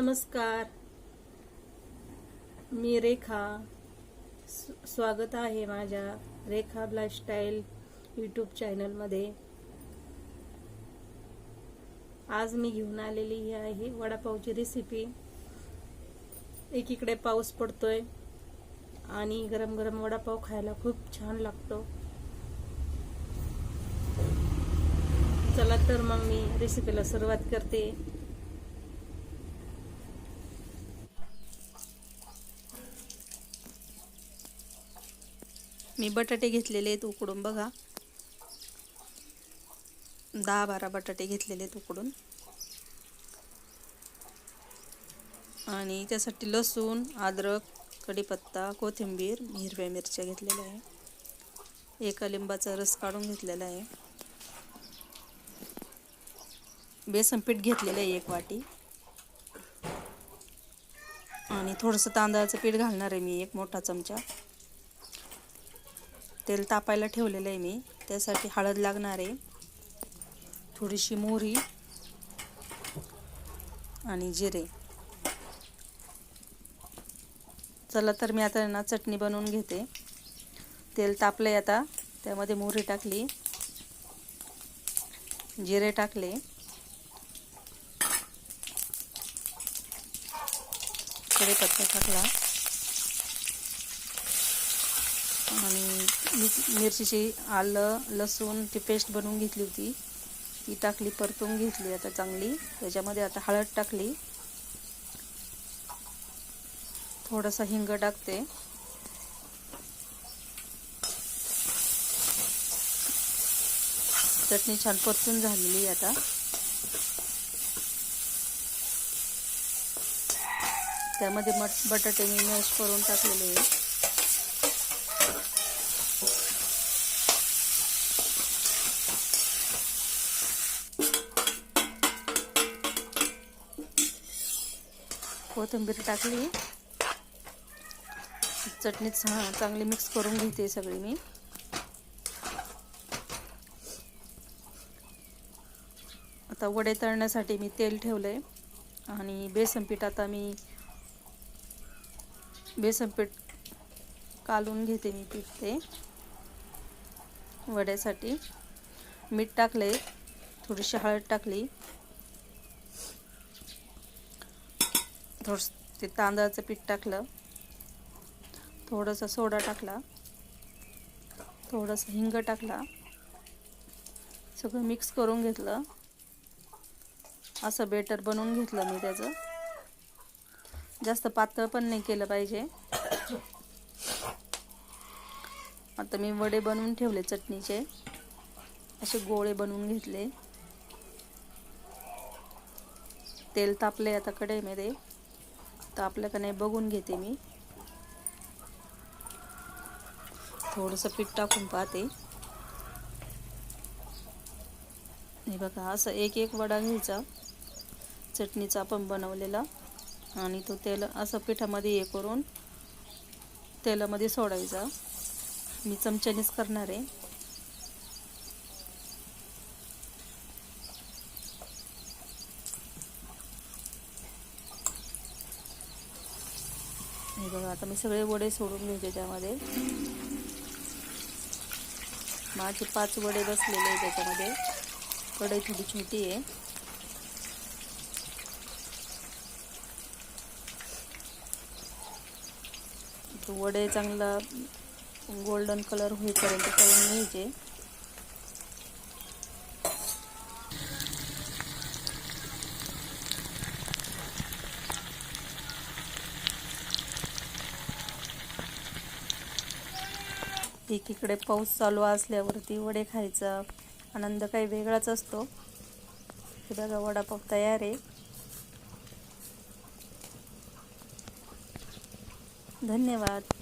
नमस्कार. मी रेखा. स्व- स्वागत आहे माझ्या रेखा लाईफस्टाईल यूट्यूब चॅनलमध्ये आज मी घेऊन आलेली ही आहे वडापावची रेसिपी एकीकडे पाऊस पडतोय आणि गरम गरम वडापाव खायला खूप छान लागतो. चला तर मग मी रेसिपीला सुरुवात करते. मी बटाटे घेतलेले आहेत उकडून बघा. दहा बारा बटाटे घेतलेले आहेत उकडून. आणि त्यासाठी लसूण अद्रक कढीपत्ता कोथिंबीर हिरव्या मिरच्या घेतलेल्या आहे. एका लिंबाचा रस काढून घेतलेला आहे. बेसन पीठ घेतलेलं आहे एक वाटी. आणि थोडंसं तांदळाचं पीठ घालणार आहे मी एक मोठा चमचा. तेल तापायला ठेवलेलं आहे मी. त्यासाठी हळद लागणार आहे. थोडीशी मोहरी आणि जिरे. चला तर मी आता ना चटणी बनवून घेते. तेल तापले आता. त्यामध्ये मोहरी टाकली. जिरे टाकले. कढीपत्ता टाकला. आणि मिरचीची आलं लसूण ती पेस्ट बनवून घेतली होती. ती टाकली परतून घेतली आता चांगली. त्याच्यामध्ये आता हळद टाकली. थोडासा हिंग टाकते. चटणी छान परतून झालेली आहे आता. त्यामध्ये मट बटाटे मी मॅश करून टाकलेले आहे. कोथिंबीर टाकली. चटणीत चांगली मिक्स करून घेते सगळी मी. आता वडे तळण्यासाठी मी तेल ठेवलंय आणि बेसन पीठ आता मी बेसन पीठ कालून घेते मी पीठ ते वड्यासाठी. मीठ टाकले थोडीशी हळद टाकली. थोडस ते तांदळाचं पीठ टाकलं. थोडंसं सोडा टाकला. थोडंसं हिंग टाकला. सगळं मिक्स करून घेतलं. असं बेटर बनवून घेतलं मी त्याचं. जास्त पातळ पण नाही केलं पाहिजे. आता मी वडे बनवून ठेवले चटणीचे. असे गोळे बनवून घेतले. तेल तापले आता तर आपल्या का नाही बघून घेते मी. थोडंसं पीठ टाकून पाहते. हे बघा असं एक एक वडा घ्यायचा. चटणीचा आपण बनवलेला. आणि तो तेल असं पिठामध्ये हे करून तेलामध्ये सोडायचा. मी चमच्यानेच करणार आहे. हे बघा आता मी सगळे वडे सोडून घेते त्यामध्ये. माझे पाच वडे बसलेले आहे त्याच्यामध्ये. कढई थोडी छोटी आहे. तो वडे चांगला गोल्डन कलर होईपर्यंत करून घ्यायचे. एकीकडे पाऊस चालू असल्यावरती वडे खायचा आनंद काही वेगळाच असतो. हे बघा वडापाव तयार आहे. धन्यवाद.